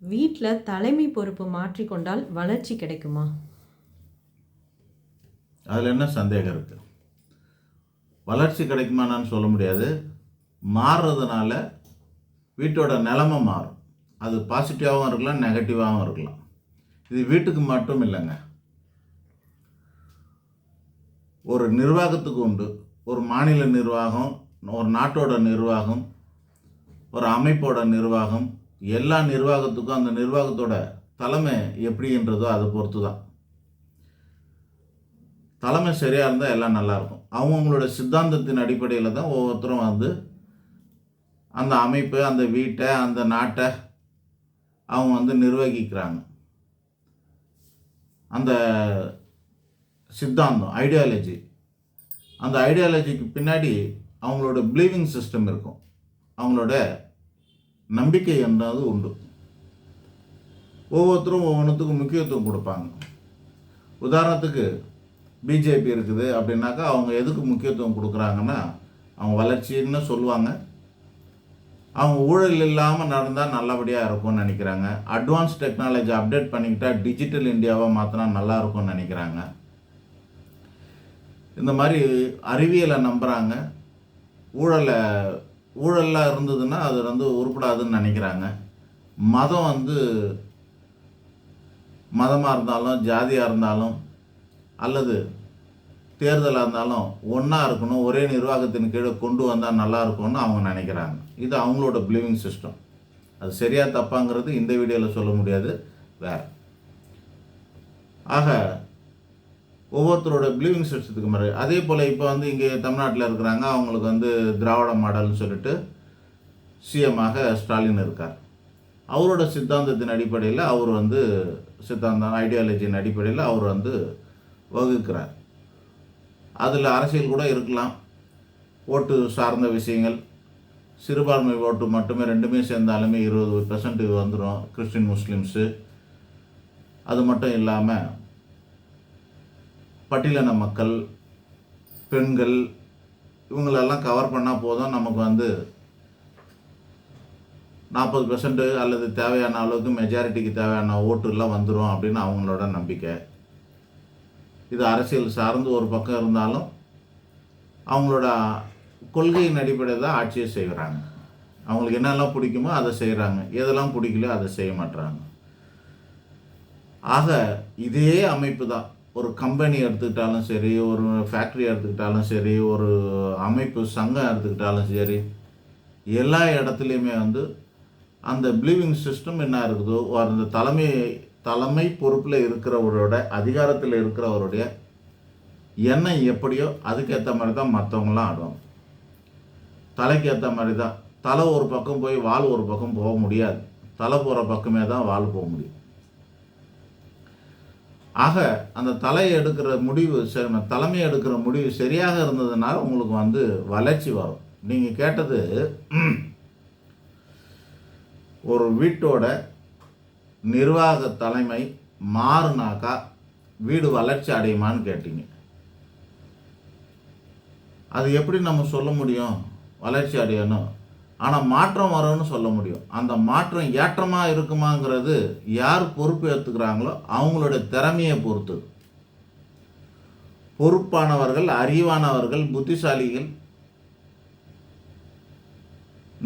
வீட்டில் தலைமை பொறுப்பு மாற்றிக்கொண்டால் வளர்ச்சி கிடைக்குமா? அதில் என்ன சந்தேகம் இருக்குது வளர்ச்சி கிடைக்குமானான்னு சொல்ல முடியாது. மாறுறதுனால வீட்டோட நிலமை மாறும். அது பாசிட்டிவாகவும் இருக்கலாம் நெகட்டிவாகவும் இருக்கலாம். இது வீட்டுக்கு மட்டும் இல்லைங்க. ஒரு நிர்வாகத்துக்கு உண்டு. ஒரு மாநில நிர்வாகம் ஒரு நாட்டோட நிர்வாகம் ஒரு அமைப்போட நிர்வாகம் எல்லா நிர்வாகத்துக்கும் அந்த நிர்வாகத்தோட தலைமை எப்படின்றதோ அதை பொறுத்து தான் தலைமை சரியாக இருந்தால் எல்லாம் நல்லாயிருக்கும் அவங்கவுங்களோட சித்தாந்தத்தின் அடிப்படையில் தான் ஒவ்வொருத்தரும் வந்து அந்த அமைப்பு அந்த வீட்டை அந்த நாட்டை அவங்க வந்து நிர்வகிக்கிறாங்க. அந்த சித்தாந்தம் ஐடியாலஜி அந்த ஐடியாலஜிக்கு பின்னாடி அவங்களோட பிலீவிங் சிஸ்டம் இருக்கும். அவங்களோட நம்பிக்கை என்றது உண்டு. ஒவ்வொருத்தரும் ஒவ்வொன்றுத்துக்கும் முக்கியத்துவம் கொடுப்பாங்க. உதாரணத்துக்கு பிஜேபி இருக்குது அப்படின்னாக்கா அவங்க எதுக்கு முக்கியத்துவம் கொடுக்குறாங்கன்னா அவங்க வளர்ச்சின்னு சொல்லுவாங்க. அவங்க ஊழல் இல்லாமல் நடந்தால் நல்லபடியாக இருக்கும்னு நினைக்கிறாங்க. அட்வான்ஸ் டெக்னாலஜி அப்டேட் பண்ணிக்கிட்டா டிஜிட்டல் இந்தியாவை மாற்றினா நல்லா இருக்கும்னு நினைக்கிறாங்க. இந்த மாதிரி அறிவியலை நம்புகிறாங்க ஊழலை ஊழல்லாம் இருந்ததுன்னா அது வந்து உருப்படாதுன்னு நினைக்கிறாங்க. மதம் வந்து மதமாக இருந்தாலும் ஜாதியாக இருந்தாலும் அல்லது தேர்தலாக இருந்தாலும் ஒன்றா இருக்கணும் ஒரே நிர்வாகத்தின் கீழே கொண்டு வந்தால் நல்லா இருக்கும்னு அவங்க நினைக்கிறாங்க. இது அவங்களோட பிலீவிங் சிஸ்டம் அது சரியாக தப்பாங்கிறது இந்த வீடியோவில் சொல்ல முடியாது. வேற. ஆக ஒவ்வொருத்தரோட பிலீவிங் சிஸ்டத்துக்கு மாதிரி அதே போல் இப்போ வந்து இங்கே தமிழ்நாட்டில் இருக்கிறாங்க. அவங்களுக்கு வந்து திராவிட மாடல்னு சொல்லிட்டு சிஎம்மாக ஸ்டாலின் இருக்கார். அவரோட சித்தாந்தத்தின் அடிப்படையில் அவர் வந்து சித்தாந்தம் ஐடியாலஜியின் அடிப்படையில் அவர் வந்து வகுக்கிறார். அதில் அரசியல் கூட இருக்கலாம். ஓட்டு சார்ந்த விஷயங்கள் சிறுபான்மை ஓட்டு மட்டுமே ரெண்டுமே சேர்ந்தாலுமே இருபது பெர்சன்ட் வந்துடும் கிறிஸ்டின் முஸ்லீம்ஸு. அது மட்டும் இல்லாமல் பட்டியலின மக்கள் பெண்கள் இவங்களெல்லாம் கவர் பண்ணால் போதும். நமக்கு வந்து நாற்பது பெர்சன்ட் அல்லது தேவையான அளவுக்கு மெஜாரிட்டிக்கு தேவையான ஓட்டுலாம் வந்துடும் அப்படின்னு அவங்களோட நம்பிக்கை. இது அரசியல் சார்ந்து ஒரு பக்கம் இருந்தாலும் அவங்களோட கொள்கையின் அடிப்படையில் தான் ஆட்சியை செய்கிறாங்க. அவங்களுக்கு என்னெல்லாம் பிடிக்குமோ அதை செய்கிறாங்க. எதெல்லாம் பிடிக்கலையோ அதை செய்ய மாட்டுறாங்க ஆக இதே அமைப்பு தான். ஒரு கம்பெனி எடுத்துக்கிட்டாலும் சரி ஒரு ஃபேக்ட்ரி எடுத்துக்கிட்டாலும் சரி ஒரு அமைப்பு சங்கம் எடுத்துக்கிட்டாலும் சரி எல்லா இடத்துலையுமே வந்து அந்த பிலீவிங் சிஸ்டம் என்ன இருக்குதோ அந்த தலைமை தலைமை பொறுப்பில் இருக்கிறவரோட அதிகாரத்தில் இருக்கிறவருடைய எண்ணம் எப்படியோ அதுக்கேற்ற மாதிரி தான் மற்றவங்களாம் ஆடுவாங்க. தலைக்கு ஏற்ற மாதிரி தான் தலை ஒரு பக்கம் போய் வால் ஒரு பக்கம் போக முடியாது. தலை போகிற பக்கமே தான் வால் போக முடியும். ஆக அந்த தலையை எடுக்கிற முடிவு சரி தலைமை எடுக்கிற முடிவு சரியாக இருந்ததுனால உங்களுக்கு வந்து வளர்ச்சி வரும். நீங்கள் கேட்டது ஒரு வீட்டோட நிர்வாக தலைமை மாறுனாக்கா வீடு வளர்ச்சி அடையுமான்னு கேட்டீங்க. அது எப்படி நம்ம சொல்ல முடியும்? வளர்ச்சி அடையணும். ஆனால் மாற்றம் வரும்னு சொல்ல முடியும். அந்த மாற்றம் ஏற்றமாக இருக்குமாங்கிறது யார் பொறுப்பு ஏற்றுக்கிறாங்களோ அவங்களுடைய திறமையை பொறுத்து. பொறுப்பானவர்கள் அறிவானவர்கள் புத்திசாலிகள்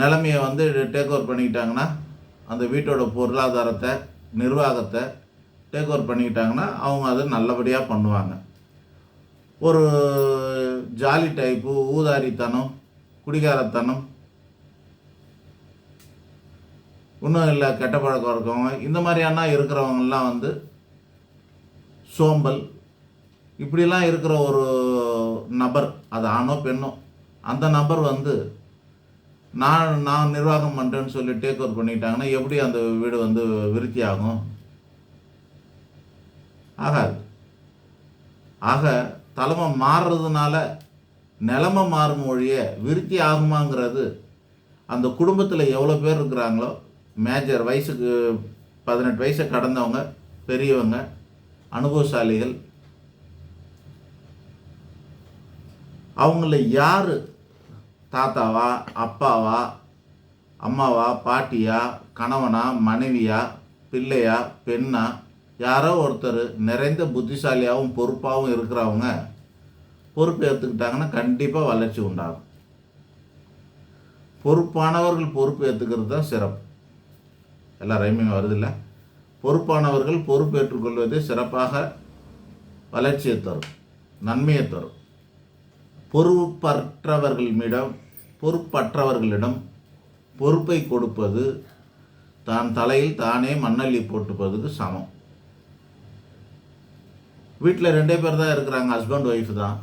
நிலைமையை வந்து டேக் ஓவர் பண்ணிக்கிட்டாங்கன்னா அந்த வீட்டோட பொருளாதாரத்தை நிர்வாகத்தை டேக் ஓவர் பண்ணிக்கிட்டாங்கன்னா அவங்க அதை நல்லபடியாக பண்ணுவாங்க. ஒரு ஜாலி டைப்பு ஊதாரித்தனம் குடிகாரத்தனம் இன்னும் இல்லை கெட்ட பழக்கம் இருக்கவங்க. இந்த மாதிரியான இருக்கிறவங்கெல்லாம் வந்து சோம்பல். இப்படிலாம் இருக்கிற ஒரு நபர் அது ஆணோ பெண்ணோ அந்த நபர் வந்து நான் நான் நிர்வாகம் பண்ணுறேன்னு சொல்லி டேக் ஓவர் பண்ணிட்டாங்கன்னா எப்படி அந்த வீடு வந்து விருத்தி ஆகும்? ஆகாது. ஆக தலைமை மாறுறதுனால நிலமை மாறும் மொழியே விருத்தி ஆகுமாங்கிறது அந்த குடும்பத்தில் எவ்வளோ பேர் இருக்கிறாங்களோ மேஜர் வயசுக்கு பதினெட்டு வயசை கடந்தவங்க பெரியவங்க அனுபவசாலிகள் அவங்கள யார்? தாத்தாவா அப்பாவா அம்மாவா பாட்டியா கணவனா மனைவியா பிள்ளையா பெண்ணா யாரோ ஒருத்தர் நிறைந்த புத்திசாலியாகவும் பொறுப்பாகவும் இருக்கிறவங்க பொறுப்பு ஏற்றுக்கிட்டாங்கன்னா கண்டிப்பாக வளர்ச்சி உண்டாகும். பொறுப்பானவர்கள் பொறுப்பு ஏற்றுக்கிறது தான் சிறப்பு. எல்லாம் ரைமிங் வருதில்ல. பொறுப்பானவர்கள் பொறுப்பேற்றுக்கொள்வது சிறப்பாக வளர்ச்சியை தரும் நன்மையை தரும். பொறுப்பற்றவர்களிடம் பொறுப்பற்றவர்களிடம் பொறுப்பை கொடுப்பது தான் தலையில் தானே மண்ணள்ளி போட்டுப்பதுக்கு சமம். வீட்டில் ரெண்டே பேர் தான் இருக்கிறாங்க ஹஸ்பண்ட் ஒய்ஃப் தான்.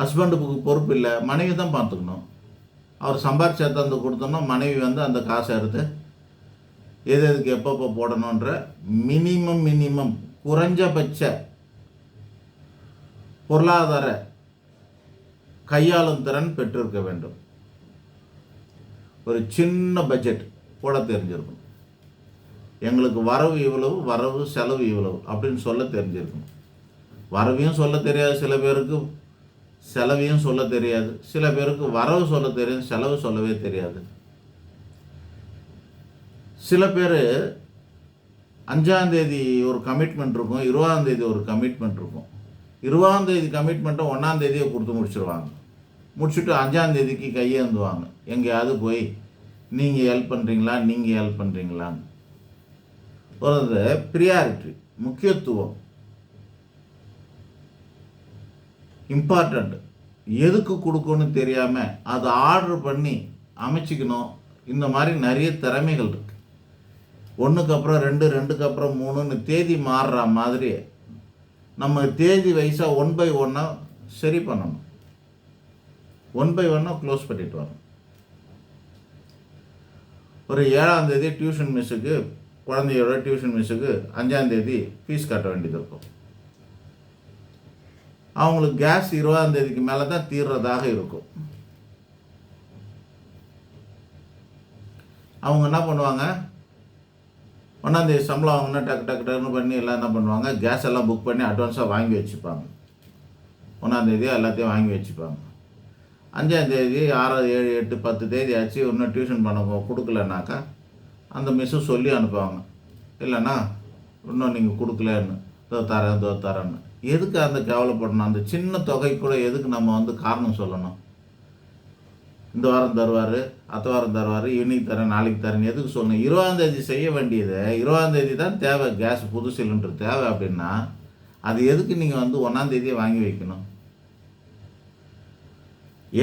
ஹஸ்பண்டுக்கு பொறுப்பு இல்லை மனைவி தான் பார்த்துக்கணும். அவர் சம்பாரிச்சு எடுத்து கொடுத்தோம்னா மனைவி வந்து அந்த காசை எடுத்து எது எதுக்கு எப்பப்போ போடணுன்ற மினிமம் மினிமம் குறைஞ்சபட்ச பொருளாதார கையாளும் திறன் பெற்றிருக்க வேண்டும். ஒரு சின்ன பட்ஜெட் போட தெரிஞ்சிருக்கும் எங்களுக்கு வரவு இவ்வளவு வரவு செலவு இவ்வளவு அப்படின்னு சொல்ல தெரிஞ்சிருக்கணும். வரவையும் சொல்ல தெரியாது சில பேருக்கு. செலவையும் சொல்ல தெரியாது. சில பேருக்கு வரவு சொல்ல தெரியும் செலவு சொல்லவே தெரியாது. சில பேர் அஞ்சாந்தேதி ஒரு கமிட்மெண்ட் இருக்கும் இருபதாந்தேதி ஒரு கமிட்மெண்ட் இருக்கும். இருபதாந்தேதி கமிட்மெண்ட்டை ஒன்றாந்தேதியை கொடுத்து முடிச்சுருவாங்க. முடிச்சுட்டு அஞ்சாந்தேதிக்கு கையேந்துவாங்க. எங்கேயாவது போய் நீங்கள் ஹெல்ப் பண்ணுறீங்களா நீங்கள் ஹெல்ப் பண்ணுறீங்களான்னு ஒரு ப்ரியாரிட்டி முக்கியத்துவம். இம்பார்ட்டண்ட் எதுக்கு கொடுக்கணும்னு தெரியாமல் அதை ஆர்டர் பண்ணி அமைச்சிக்கணும். இந்த மாதிரி நிறைய திறமைகள் இருக்குது ஒன்றுக்கு அப்புறம் ரெண்டு ரெண்டுக்கு அப்புறம் மூணுன்னு தேதி மாறுற மாதிரி நம்ம தேதி வைஸாக ஒன் பை ஒன்னாக சரி பண்ணணும். ஒன் பை ஒன்னாக க்ளோஸ் பண்ணிட்டு வரணும். ஒரு ஏழாம் தேதி டியூஷன் மிஸ்ஸுக்கு குழந்தையோட டியூஷன் மிஸ்ஸுக்கு அஞ்சாம் தேதி ஃபீஸ் கட்ட வேண்டியது இருக்கும். அவங்களுக்கு கேஸ் இருபதாம் தேதிக்கு மேலே தான் தீர்றதாக இருக்கும். அவங்க என்ன பண்ணுவாங்க? ஒன்றாந்தேதி சம்பளம் வாங்கினா டக்கு டக்கு டக்குன்னு பண்ணி எல்லாம் என்ன பண்ணுவாங்க? கேஸ் எல்லாம் புக் பண்ணி அட்வான்ஸாக வாங்கி வச்சுப்பாங்க. ஒன்றாந்தேதி எல்லாத்தையும் வாங்கி வச்சுப்பாங்க. அஞ்சாந்தேதி ஆறாவது ஏழு எட்டு பத்து தேதி ஆச்சு இன்னும் டியூஷன் பண்ண கொடுக்கலனாக்கா அந்த மிஸ்ஸும் சொல்லி அனுப்புவாங்க. இல்லைன்னா இன்னும் நீங்கள் கொடுக்கலன்னு. இதோ தரேன் இதோ தரேன்னு. எதுக்கு அந்த கவலைப்படணும்? அந்த சின்ன தொகை கூட எதுக்கு நம்ம வந்து காரணம் சொல்லணும்? இந்த வாரம் தருவார் அடுத்த வாரம் தருவார் இன்னைக்கு தரேன் நாளைக்கு தரேன் எதுக்கு சொல்லணும்? இருபதாந்தேதி செய்ய வேண்டியது இருபதாந்தேதி தான் தேவை கேஸ் புது சிலிண்டர் தேவை அப்படின்னா அது எதுக்கு நீங்கள் வந்து ஒன்றாந்தேதியை வாங்கி வைக்கணும்?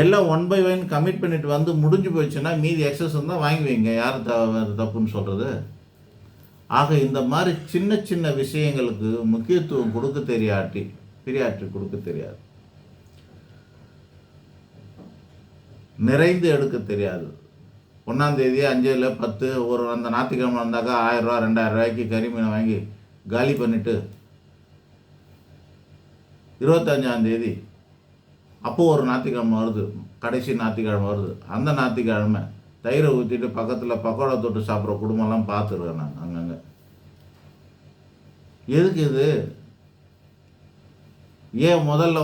எல்லாம் ஒன் பை ஒன் கமிட் பண்ணிட்டு வந்து முடிஞ்சு போச்சுன்னா மீதி எக்ஸஸ் தான் வாங்கி வைங்க. யார் த தப்புன்னு சொல்கிறது ஆக இந்த மாதிரி சின்ன சின்ன விஷயங்களுக்கு முக்கியத்துவம் கொடுக்க தெரியாட்டி பிரியாற்றி கொடுக்க தெரியாது. நிறைந்து எடுக்க தெரியாது. ஒன்றாந்தேதி அஞ்சில் பத்து ஒரு அந்த ஞாயிற்றுக்கிழமை வந்தாக்கா ஆயிரரூவா ரெண்டாயிரம் ரூபாய்க்கு கறி மீனை வாங்கி காலி பண்ணிவிட்டு இருபத்தஞ்சாந்தேதி அப்போது ஒரு ஞாயிற்றுக்கிழமை வருது கடைசி ஞாயிற்றுக்கிழமை வருது. அந்த ஞாயிற்றுக்கிழமை தயிரை ஊற்றிட்டு பக்கத்தில் பக்கோடா தொட்டு சாப்பிட்ற குடும்பம்லாம் பார்த்துருக்கேன் நான் அங்கங்கே. எதுக்கு இது? ஏன் முதல்ல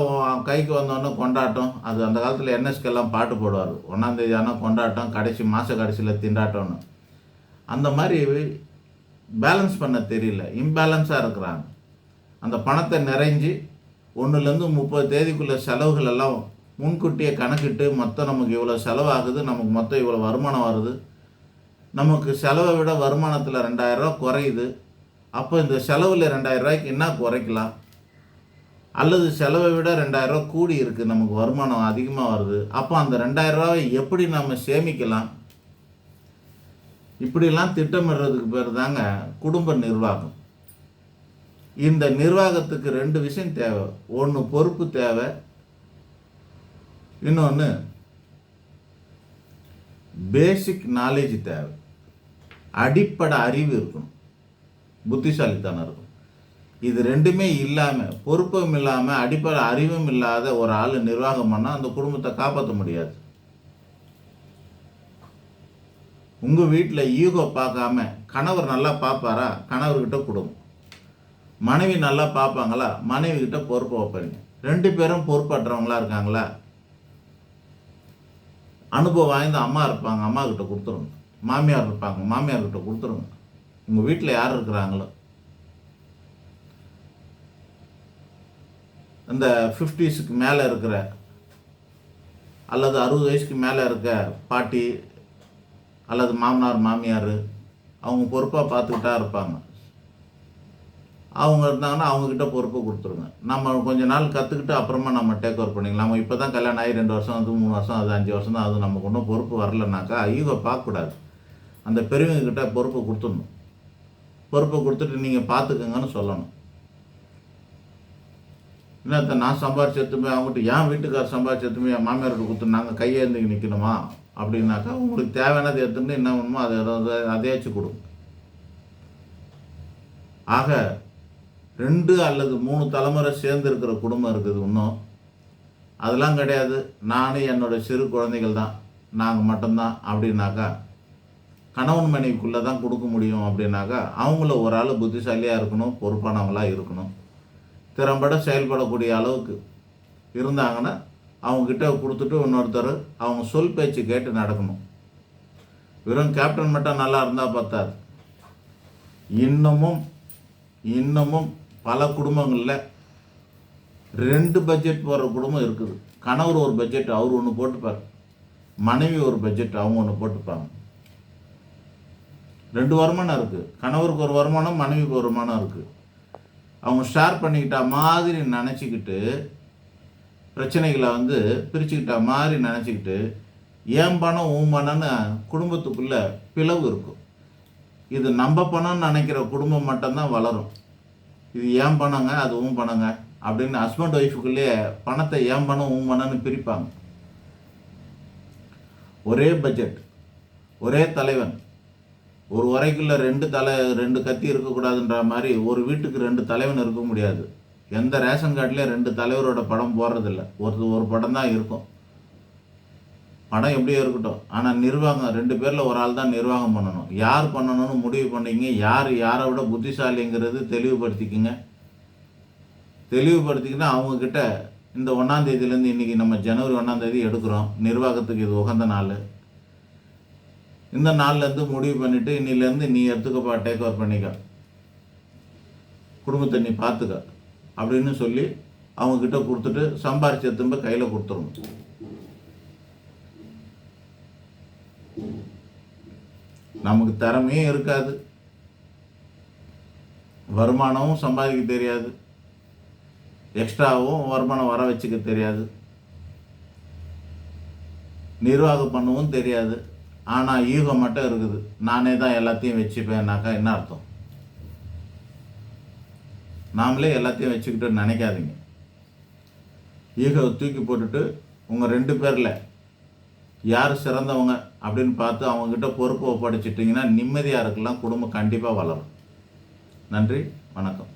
கைக்கு வந்தோடனே கொண்டாட்டம்? அது அந்த காலத்தில் என்எஸ்கெல்லாம் பாட்டு போடுவார். ஒன்றாந்தேதி ஆனால் கொண்டாட்டம் கடைசி மாத கடைசியில் திண்டாட்டம்னு. அந்த மாதிரி பேலன்ஸ் பண்ண தெரியல. இம்பேலன்ஸாக இருக்கிறாங்க. அந்த பணத்தை நிறைஞ்சு ஒன்றுலேருந்து முப்பது தேதிக்குள்ளே செலவுகள் எல்லாம் முன்கூட்டியே கணக்கிட்டு மொத்தம் நமக்கு இவ்வளோ செலவாகுது நமக்கு மொத்தம் இவ்வளோ வருமானம் வருது. நமக்கு செலவை விட வருமானத்தில் ரெண்டாயிரரூவா குறையுது. அப்போ இந்த செலவில் ரெண்டாயிரரூவாய்க்கு என்ன குறைக்கலாம்? அல்லது செலவை விட ரெண்டாயிரரூவா கூடி இருக்குது நமக்கு வருமானம் அதிகமாக வருது. அப்போ அந்த ரெண்டாயிரரூவாவை எப்படி நம்ம சேமிக்கலாம்? இப்படிலாம் திட்டமிடுறதுக்கு பேர் தாங்க குடும்ப நிர்வாகம். இந்த நிர்வாகத்துக்கு ரெண்டு விஷயம் தேவை. ஒன்று பொறுப்பு தேவை இன்னொன்று பேசிக் நாலேஜ் தேவை. அடிப்படை அறிவு இருக்கணும். புத்திசாலித்தனம் இருக்கும் இது ரெண்டுமே இல்லாமல் பொறுப்பும் இல்லாமல் அடிப்படை அறிவும் இல்லாத ஒரு ஆள் நிர்வாகம் பண்ணால் அந்த குடும்பத்தை காப்பாற்ற முடியாது. உங்கள் வீட்டில் ஈகோ பார்க்காம கணவர் நல்லா பார்ப்பாரா? கணவர்கிட்ட கொடுங்க. மனைவி நல்லா பார்ப்பாங்களா? மனைவி கிட்ட பொறுப்பு வைப்பீங்க. ரெண்டு பேரும் பொறுப்பற்றவங்களா இருக்காங்களா? அனுபவம் வாய்ந்த அம்மா இருப்பாங்க அம்மா கிட்ட கொடுத்துருங்க. மாமியார் இருப்பாங்க மாமியார் கிட்ட கொடுத்துருங்க. உங்கள் வீட்டில் யார் இருக்கிறாங்களோ. இந்த ஃபிஃப்டிஸுக்கு மேலே இருக்கிற அல்லது அறுபது வயசுக்கு மேலே இருக்க பாட்டி அல்லது மாமனார் மாமியார் அவங்க பொறுப்பாக பார்த்துக்கிட்டா இருப்பாங்க. அவங்க இருந்தாங்கன்னா அவங்கக்கிட்ட பொறுப்பை கொடுத்துருங்க. நம்ம கொஞ்ச நாள் கற்றுக்கிட்டு அப்புறமா நம்ம டேக் ஓவர் பண்ணிக்கலாம். நம்ம இப்போ தான் கல்யாணம் ஆகி ரெண்டு வருஷம் அது மூணு வருஷம் அது அஞ்சு வருஷம் தான் அது நமக்கு ஒன்றும் பொறுப்பு வரலனாக்கா ஈகோ பார்க்கக்கூடாது. அந்த பெரியவங்கக்கிட்ட பொறுப்பு பொறுப்பை கொடுத்துடணும். பொறுப்பை கொடுத்துட்டு நீங்கள் பார்த்துக்கங்கன்னு சொல்லணும். என்னத்த நான் சம்பாரிச்சு அவங்ககிட்ட என் வீட்டுக்கார் சம்பாரிச்சு என் மாமியார்கிட்ட கொடுத்து நாங்கள் கையேந்தி நிற்கணுமா அப்படின்னாக்கா உங்களுக்கு தேவையானது எடுத்துட்டு என்ன பண்ணுமோ அதை அதை அதையாச்சும் கொடுங்க. ஆக ரெண்டு அல்லது மூணு தலைமுறை சேர்ந்து இருக்கிற குடும்பம் இருக்குது இன்னும். அதெல்லாம் கிடையாது. நானும் என்னோட சிறு குழந்தைகள் தான். நாங்கள் மட்டும்தான் அப்படின்னாக்கா கணவன் மனைவிக்குள்ளே தான் கொடுக்க முடியும் அப்படின்னாக்கா அவங்கள ஒரு ஆள் புத்திசாலியாக இருக்கணும் பொறுப்பானவங்களாக இருக்கணும். திறம்பட செயல்படக்கூடிய அளவுக்கு இருந்தாங்கன்னா அவங்கக்கிட்ட கொடுத்துட்டு இன்னொருத்தர் அவங்க சொல் பேச்சு கேட்டு நடக்கணும். வெறும் கேப்டன் மட்டும் நல்லா இருந்தால் பத்தாது. இன்னமும் இன்னமும் பல குடும்பங்களில் ரெண்டு பட்ஜெட் போடுற குடும்பம் இருக்குது. கணவர் ஒரு பட்ஜெட் அவர் ஒன்று போட்டுப்பார். மனைவி ஒரு பட்ஜெட் அவங்க ஒன்று போட்டுப்பாங்க. ரெண்டு வருமானம் இருக்குது கணவருக்கு ஒரு வருமானம் மனைவிக்கு ஒரு வருமானம் இருக்குது அவங்க ஷேர் பண்ணிக்கிட்ட மாதிரி நினச்சிக்கிட்டு பிரச்சனைகளை வந்து பிரிச்சுக்கிட்ட மாதிரி நினச்சிக்கிட்டு ஏன் பணம் உன் பணம்னு குடும்பத்துக்குள்ளே பிளவு இருக்கும். இது நம்ம பணம்னு நினைக்கிற குடும்பம் மட்டும்தான் வளரும். இது ஏன் பணங்க அது ஊன் பணங்க. அப்படின்னு ஹஸ்பண்ட் ஒய்ஃபுக்குள்ளேயே பணத்தை ஏன் பண்ண உன் பண்ணன்னு பிரிப்பாங்க. ஒரே பட்ஜெட் ஒரே தலைவன் ஒரு உரைக்குள்ள ரெண்டு தலை ரெண்டு கத்தி இருக்கக்கூடாதுன்ற மாதிரி ஒரு வீட்டுக்கு ரெண்டு தலைவன் இருக்க முடியாது. எந்த ரேஷன் கார்டுலேயும் ரெண்டு தலைவரோட படம் போடுறதில்ல. ஒரு ஒரு படம் தான் இருக்கும். படம் எப்படியோ இருக்கட்டும். ஆனால் நிர்வாகம் ரெண்டு பேரில் ஒரு ஆள் தான் நிர்வாகம் பண்ணணும். யார் பண்ணணும்னு முடிவு பண்ணீங்க? யார் யாரை விட புத்திசாலிங்கிறது தெளிவுபடுத்திக்கிங்க. தெளிவுபடுத்திக்கினா அவங்கக்கிட்ட இந்த ஒன்றாந்தேதியிலேருந்து இன்றைக்கி நம்ம ஜனவரி ஒன்றாந்தேதி எடுக்கிறோம். நிர்வாகத்துக்கு இது உகந்த நாள். இந்த நாள்லேருந்து முடிவு பண்ணிவிட்டு இன்னிலேருந்து நீ எடுத்துக்கப்பா டேக் ஓவர் பண்ணிக்க. குடும்பத்தை நீ பார்த்துக்க அப்படின்னு சொல்லி அவங்கக்கிட்ட கொடுத்துட்டு சம்பாரிச்ச திரும்ப கையில் கொடுத்துருணும் நமக்கு திறமையும் இருக்காது. வருமானமும் சம்பாதிக்க தெரியாது. எக்ஸ்ட்ராவும் வருமானம் வர வச்சுக்க தெரியாது. நிர்வாகம் பண்ணவும் தெரியாது. ஆனால் ஈகம் மட்டும் இருக்குது. நானே தான் எல்லாத்தையும் வச்சுப்பேன்னாக்கா என்ன அர்த்தம்? நாமளே எல்லாத்தையும் வச்சுக்கிட்டு நினைக்காதீங்க. ஈகோ தூக்கி போட்டுட்டு உங்கள் ரெண்டு பேரில் யார் சிறந்தவங்க அப்படின்னு பார்த்து அவங்கக்கிட்ட பொறுப்பு ஒப்படைச்சிட்டிங்கன்னா நிம்மதியாக இருக்கலாம் குடும்பம் கண்டிப்பாக வளரும். நன்றி வணக்கம்.